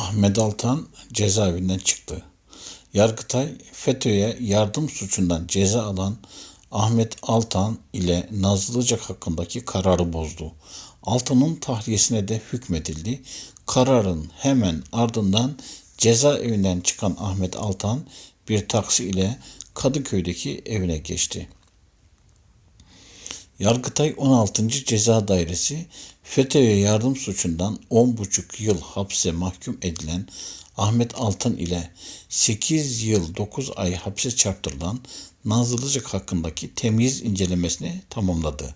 Ahmet Altan cezaevinden çıktı. Yargıtay FETÖ'ye yardım suçundan ceza alan Ahmet Altan ile Nazlıcak hakkındaki kararı bozdu. Altan'ın tahliyesine de hükmedildi. Kararın hemen ardından cezaevinden çıkan Ahmet Altan bir taksi ile Kadıköy'deki evine geçti. Yargıtay 16. Ceza Dairesi FETÖ'ye yardım suçundan 10,5 yıl hapse mahkum edilen Ahmet Altın ile 8 yıl 9 ay hapse çarptırılan Nazlıcık hakkındaki temyiz incelemesini tamamladı.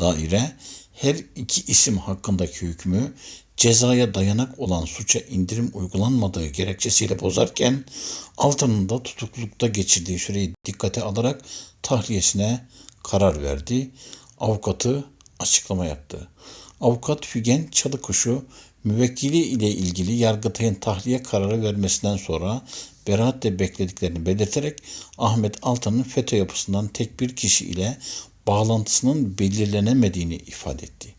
Daire her iki isim hakkındaki hükmü cezaya dayanak olan suça indirim uygulanmadığı gerekçesiyle bozarken Altın'ın da tutuklulukta geçirdiği süreyi dikkate alarak tahliyesine karar verdi. Avukatı açıklama yaptı. Avukat Fügen Çalıkuşu müvekkili ile ilgili Yargıtay'ın tahliye kararı vermesinden sonra beraatle beklediklerini belirterek Ahmet Altan'ın FETÖ yapısından tek bir kişi ile bağlantısının belirlenemediğini ifade etti.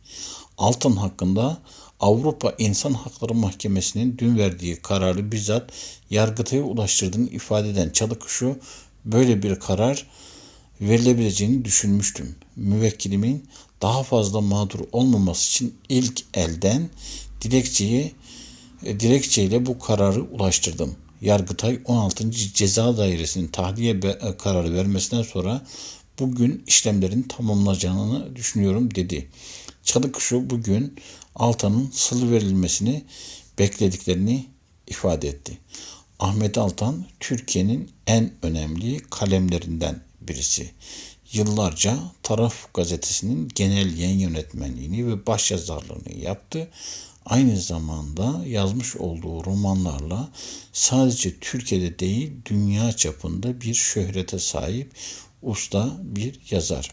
Altın hakkında Avrupa İnsan Hakları Mahkemesi'nin dün verdiği kararı bizzat Yargıtay'a ulaştırdığını ifade eden Çalıkuşu böyle bir karar verilebileceğini düşünmüştüm. Müvekkilimin daha fazla mağdur olmaması için ilk elden dilekçeyi e, dilekçeyle bu kararı ulaştırdım. Yargıtay 16. Ceza Dairesi'nin tahliye e, kararı vermesinden sonra bugün işlemlerin tamamlanacağını düşünüyorum dedi. Çalıkuşu bugün Altan'ın salı verilmesini beklediklerini ifade etti. Ahmet Altan Türkiye'nin en önemli kalemlerinden birisi. Yıllarca Taraf Gazetesi'nin genel yayın yönetmenliğini ve başyazarlığını yaptı. Aynı zamanda yazmış olduğu romanlarla sadece Türkiye'de değil dünya çapında bir şöhrete sahip usta bir yazar.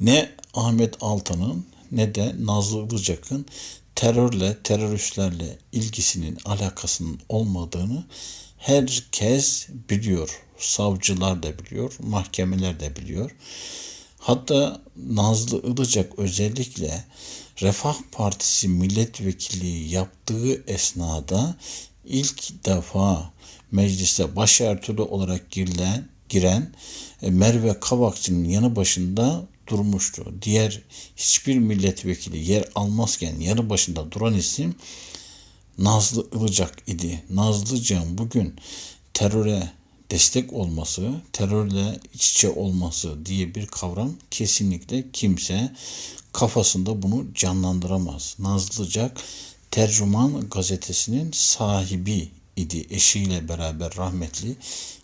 Ne Ahmet Altan'ın ne de Nazlı Ilıcak'ın terörle, teröristlerle ilgisinin, alakasının olmadığını herkes biliyor. Savcılar da biliyor, mahkemeler de biliyor. Hatta Nazlı Ilıcak özellikle Refah Partisi milletvekilliği yaptığı esnada ilk defa meclise başörtülü olarak girilen, giren e, Merve Kavakçı'nın yanı başında durmuştu. Diğer hiçbir milletvekili yer almazken yanı başında duran isim Nazlı Ilıcak idi. Nazlıcan bugün teröre destek olması, terörle iç içe olması diye bir kavram kesinlikle kimse kafasında bunu canlandıramaz. Nazlıcak Tercüman gazetesinin sahibi idi eşiyle beraber rahmetli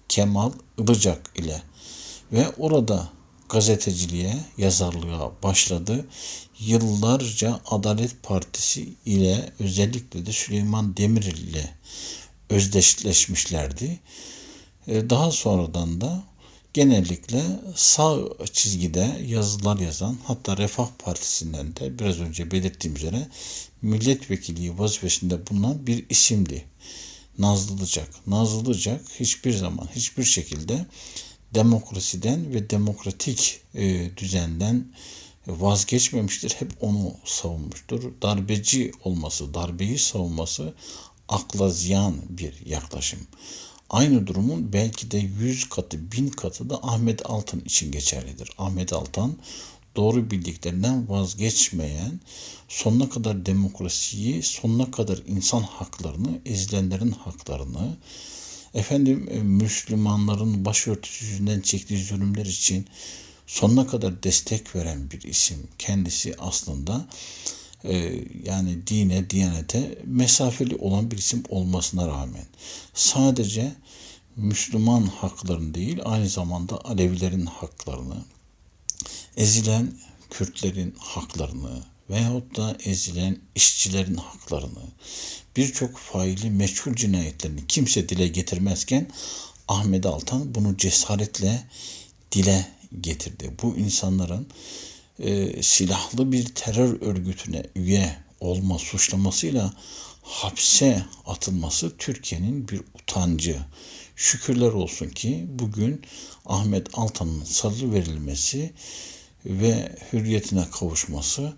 Kemal Ilıcak ile ve orada gazeteciliğe, yazarlığa başladı. Yıllarca Adalet Partisi ile özellikle de Süleyman Demirel ile özdeşleşmişlerdi. E, daha sonradan da genellikle sağ çizgide yazılar yazan hatta Refah Partisi'nden de biraz önce belirttiğim üzere milletvekili vazifesinde bulunan bir isimdi. Nazlılıcak. Nazlılıcak hiçbir zaman hiçbir şekilde demokrasiden ve demokratik e, düzenden vazgeçmemiştir. Hep onu savunmuştur. Darbeci olması, darbeyi savunması akla ziyan bir yaklaşım. Aynı durumun belki de yüz katı, bin katı da Ahmet Altan için geçerlidir. Ahmet Altan doğru bildiklerinden vazgeçmeyen, sonuna kadar demokrasiyi, sonuna kadar insan haklarını, ezilenlerin haklarını, efendim e, Müslümanların başörtüsü yüzünden çektiği zulümler için sonuna kadar destek veren bir isim. Kendisi aslında yani dine, diyanete mesafeli olan bir isim olmasına rağmen sadece Müslüman haklarını değil aynı zamanda Alevilerin haklarını, ezilen Kürtlerin haklarını veyahut da ezilen işçilerin haklarını, birçok faili meçhul cinayetlerini kimse dile getirmezken Ahmet Altan bunu cesaretle dile getirdi. Bu insanların e, silahlı bir terör örgütüne üye olma suçlamasıyla hapse atılması Türkiye'nin bir utancı. Şükürler olsun ki bugün Ahmet Altan'ın salı verilmesi ve hürriyetine kavuşması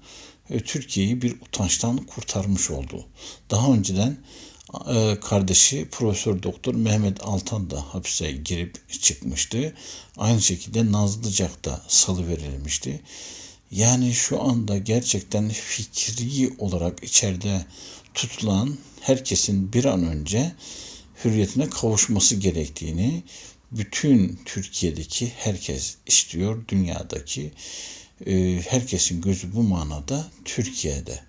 e, Türkiye'yi bir utançtan kurtarmış oldu. Daha önceden e, kardeşi Profesör Doktor Mehmet Altan da hapse girip çıkmıştı. Aynı şekilde Nazlıcak da salı verilmişti. Yani şu anda gerçekten fikri olarak içeride tutulan herkesin bir an önce hürriyetine kavuşması gerektiğini bütün Türkiye'deki herkes istiyor, dünyadaki e, herkesin gözü bu manada Türkiye'de.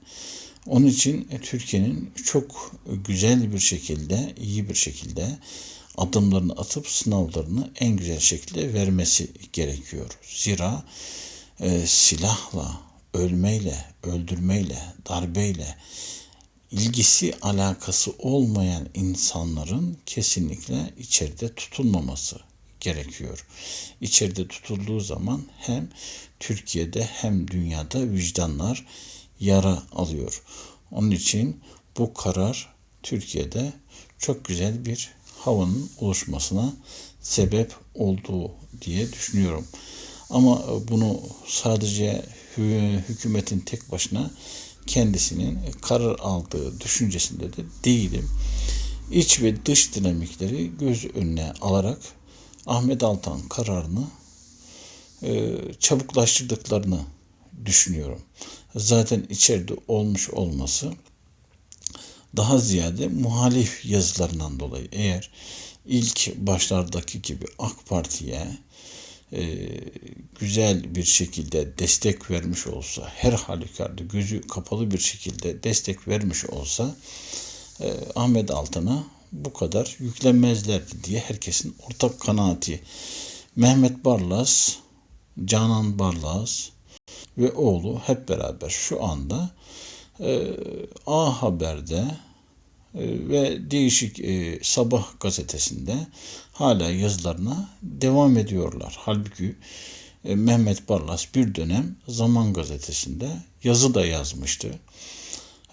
Onun için e, Türkiye'nin çok güzel bir şekilde, iyi bir şekilde adımlarını atıp sınavlarını en güzel şekilde vermesi gerekiyor. Zira e, silahla, ölmeyle, öldürmeyle, darbeyle ilgisi alakası olmayan insanların kesinlikle içeride tutulmaması gerekiyor. İçeride tutulduğu zaman hem Türkiye'de hem dünyada vicdanlar yara alıyor. Onun için bu karar Türkiye'de çok güzel bir havanın oluşmasına sebep olduğu diye düşünüyorum. Ama bunu sadece hükümetin tek başına kendisinin karar aldığı düşüncesinde de değilim. İç ve dış dinamikleri göz önüne alarak Ahmet Altan kararını e, çabuklaştırdıklarını düşünüyorum. Zaten içeride olmuş olması daha ziyade muhalif yazılarından dolayı eğer ilk başlardaki gibi AK Parti'ye e, güzel bir şekilde destek vermiş olsa, her halükarda gözü kapalı bir şekilde destek vermiş olsa e, Ahmet Altan'a bu kadar yüklenmezlerdi diye herkesin ortak kanaati. Mehmet Barlas, Canan Barlas ve oğlu hep beraber şu anda e, A Haber'de ve değişik e, sabah gazetesinde hala yazılarına devam ediyorlar. Halbuki e, Mehmet Barlas bir dönem Zaman gazetesinde yazı da yazmıştı.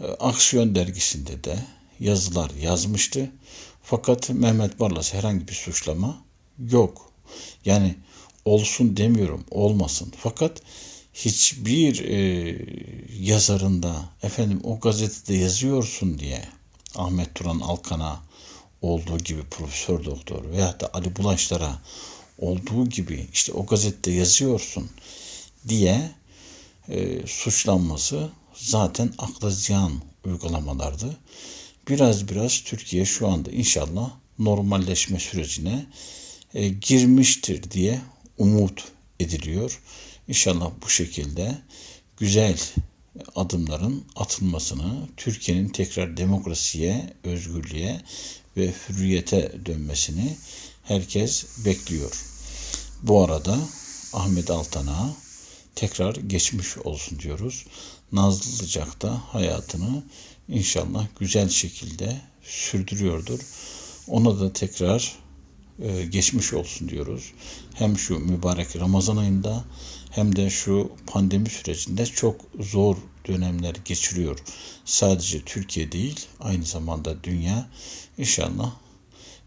E, Aksiyon dergisinde de yazılar yazmıştı. Fakat Mehmet Barlas herhangi bir suçlama yok. Yani olsun demiyorum, olmasın. Fakat hiçbir e, yazarında efendim o gazetede yazıyorsun diye Ahmet Turan Alkan'a olduğu gibi Profesör Doktor veya da Ali Bulaşlar'a olduğu gibi işte o gazetede yazıyorsun diye e, suçlanması zaten akla ziyan uygulamalardı. Biraz biraz Türkiye şu anda inşallah normalleşme sürecine e, girmiştir diye umut ediliyor. İnşallah bu şekilde güzel adımların atılmasını, Türkiye'nin tekrar demokrasiye, özgürlüğe ve hürriyete dönmesini herkes bekliyor. Bu arada Ahmet Altan'a tekrar geçmiş olsun diyoruz. Nazlıcak da hayatını inşallah güzel şekilde sürdürüyordur. Ona da tekrar e, geçmiş olsun diyoruz. Hem şu mübarek Ramazan ayında hem de şu pandemi sürecinde çok zor dönemler geçiriyor. Sadece Türkiye değil, aynı zamanda dünya. İnşallah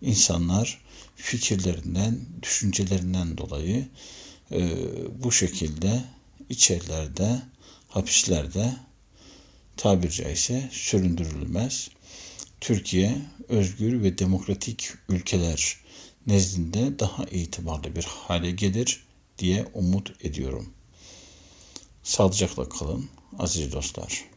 insanlar fikirlerinden, düşüncelerinden dolayı e, bu şekilde içerilerde, hapislerde tabir caizse süründürülmez. Türkiye özgür ve demokratik ülkeler nezdinde daha itibarlı bir hale gelir diye umut ediyorum. Sağlıcakla kalın aziz dostlar.